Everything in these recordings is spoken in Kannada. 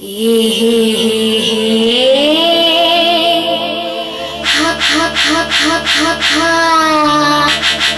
Ha ha ha ha ha ha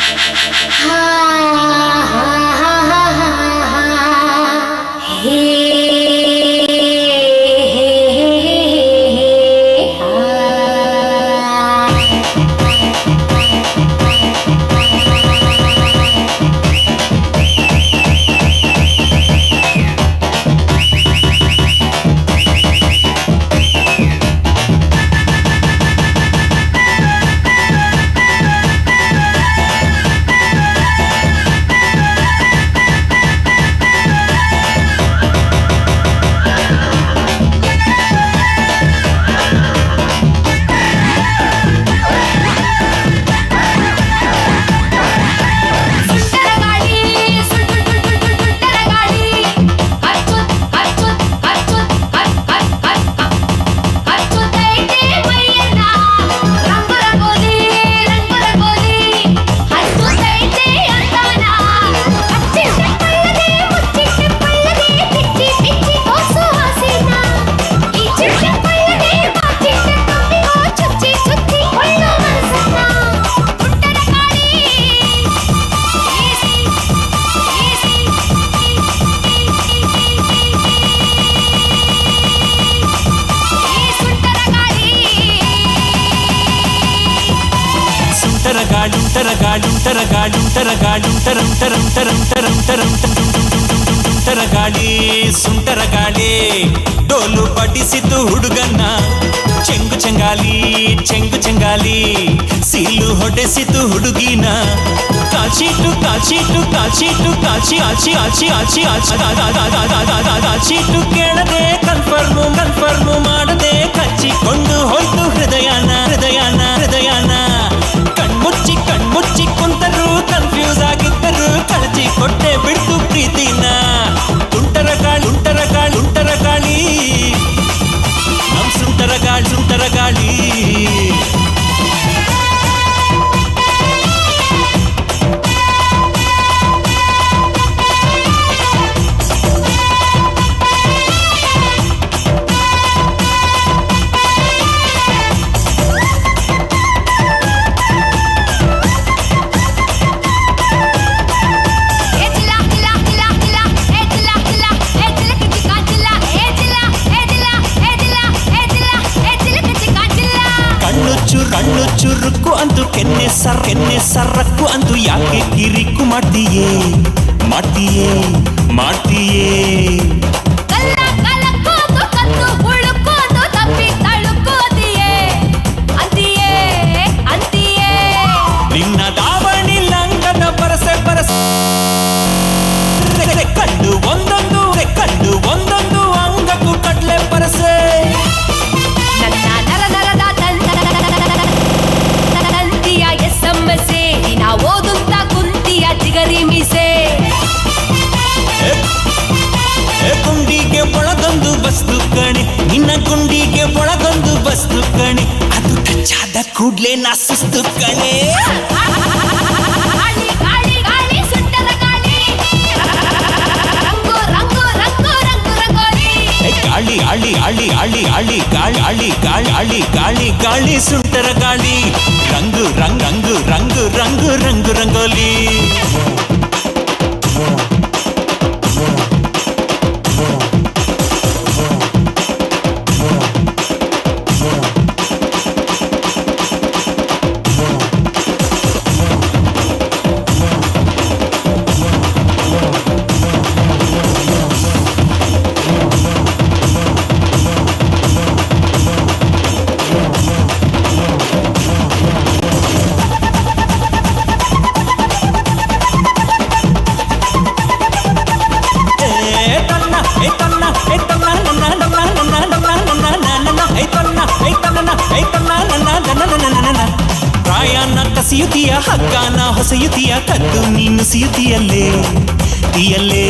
ಸುಂಟರಗಾಳಿ ಸುಂಟರಗಾಳಿ ಡೋಲು ಪಡಿಸಿದ್ದು ಹುಡುಗನ್ನ ಚೆಂಗು ಚೆಂಗಾಲಿ ಚೆಂಗು ಚೆಂಗಾಲಿ ಸೀಲು ಹೊಡೆಸಿತು ಹುಡುಗಿನ ಕಾಲ್ಚೀಟು ಕಾಲ್ಚೀಟು ಕಾಲ್ಚೀಟು ಕಾಲ್ಚಿ ಆಚಿ ಆಚಿ ಆಚಿ ಆಚಿ ಕೆಳಗೆ ಕನ್ಫರ್ಮು ಕನ್ಫರ್ಮು ಮಾಡ மாட்டியே மாட்டியே மாட்டியே. ಗಿಡ ಕೂಡ್ಲೆ ನಾ ಸುಸ್ತು ಕಣೆ ಗಾಳಿ ಅಳಿ ಅಳಿ ಅಳಿ ಅಳಿ ಗಾಳಿ ಅಳಿ ಗಾಳಿ ಅಳಿ ಗಾಳಿ ಗಾಳಿ ಸುಂಟರ ಗಾಳಿ ರಂಗು ರಂಗ್ ರಂಗು ರಂಗು ರಂಗು ರಂಗು ರಂಗೋಲಿ ಸಿಯುತಿಯ ಹಗ್ಗ ನಾ ಹೊಸಯುತಿಯ ಕದ್ದು ನೀನು ಸಿಯುತಿಯಲ್ಲೇ ತೀಯಲ್ಲೇ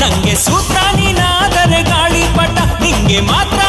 ನಂಗೆ ಸೂತ್ರ ನೀನಾದರೆ ಗಾಳಿ ಪಟ ನಿಂಗೆ ಮಾತ್ರ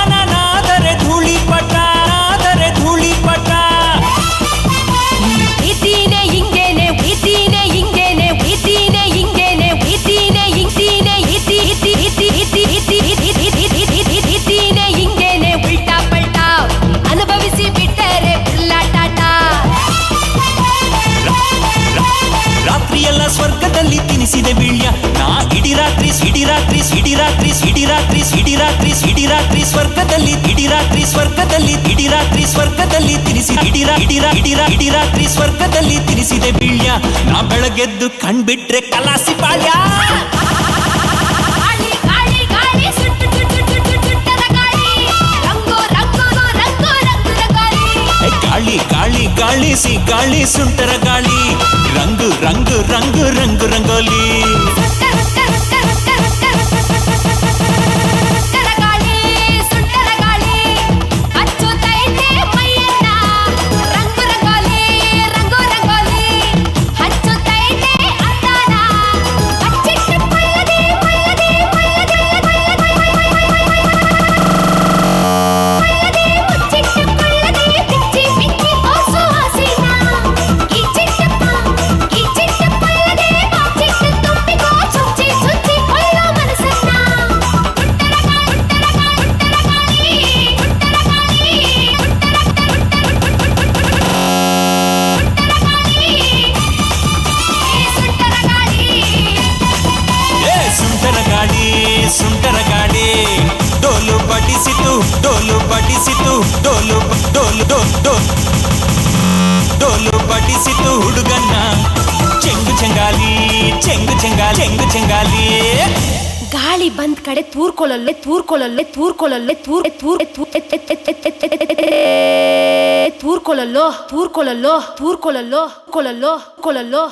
ತಿನಿಸಿದೆ ಬೀಳ್ಯ. ನಾ ಇಡೀ ರಾತ್ರಿ ಸಿಡಿ ರಾತ್ರಿ ಸಿಡಿ ರಾತ್ರಿ ಸಿಡಿ ರಾತ್ರಿ ಸಿಡಿ ರಾತ್ರಿ ಸಿಡಿ ರಾತ್ರಿ ಸ್ವರ್ಗದಲ್ಲಿ ಇಡೀ ರಾತ್ರಿ ಸ್ವರ್ಗದಲ್ಲಿ ಇಡೀ ರಾತ್ರಿ ಸ್ವರ್ಗದಲ್ಲಿ ತಿನಿಸಿ ಇಡಿ ಇಡಿ ರಾ- ಇಡೀ ರಾ- ಇಡೀ ರಾತ್ರಿ ಸ್ವರ್ಗದಲ್ಲಿ ತಿನಿಸಿದೆ ಬೀಳ್ಯ. ನಾ ಬೆಳಗೆದ್ದು ಕಣ್ಬಿಟ್ರೆ ಕಲಾಸಿ ಪಾಳ್ಯ ಗಾಳಿ ಗಾಳಿ ಸಿ ಗಾಳಿ ಸುಂಟರ ಗಾಳಿ ರಂಗು ರಂಗು ರಂಗು ರಂಗು ರಂಗೋಲಿ డో డో డోలు పడి సిట్టు హుడుగన్న చెంగు చెంగాలి చెంగు చెంగాలి చెంగు చెంగాలి ಗಾಳಿ ಬಂದ್ ಕಡೆ ತೂರ್ಕೊಳ್ಳೊಲ್ಲೆ ತೂರ್ಕೊಳ್ಳೊಲ್ಲೆ ತೂರ್ಕೊಳ್ಳೊಲ್ಲೆ ತೂರ್ ತೂರ್ ತೂರ್ಕೊಳ್ಳಲ್ಲೋ ತೂರ್ಕೊಳ್ಳಲ್ಲೋ ತೂರ್ಕೊಳ್ಳಲ್ಲೋ ಕೊಳಲ್ಲೋ ಕೊಳಲ್ಲೋ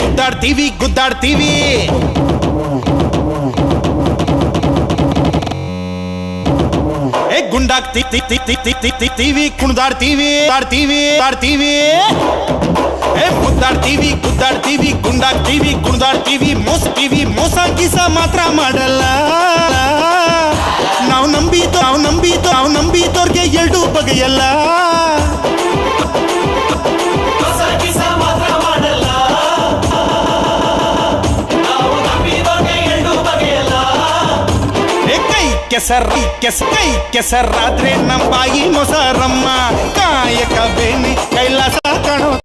ಗುದ್ದಾಡ್ತೀವಿ ಗುದ್ದಾಡ್ತೀವಿ ಗುಂಡಾಗ್ತಿ ತಿ ತಿ ತಿ ತಿ ತಿ ಆಡ್ತೀವಿ ಆಡ್ತೀವಿ ಏ ಗುದ್ದಾಡ್ತೀವಿ ಗುದ್ದಾಡ್ತೀವಿ ಗುಂಡಾಗ್ತೀವಿ ಕುಣ್ದಾಡ್ತೀವಿ ಮೋಸ್ತೀವಿ ಮೋಸ ಕಿಸ ಮಾತ್ರ ಮಾಡಲ್ಲ. ನಾವು ನಂಬಿದ್ದು ನಾವು ನಂಬಿದ್ದು ನಾವು ನಂಬಿತೋರ್ಗೆ ಎರಡು ಬಗೆಯಲ್ಲ. ಕೈ ಕೆಸರ್ ಈ ಕೆಸ್ ಕೈ ಕೆಸರಾದ್ರೆ ನಮ್ಮ ಬಾಯಿ ಮೊಸರಮ್ಮ ಕಾಯಕ ಬೇನಿ ಕೈಲಾಸ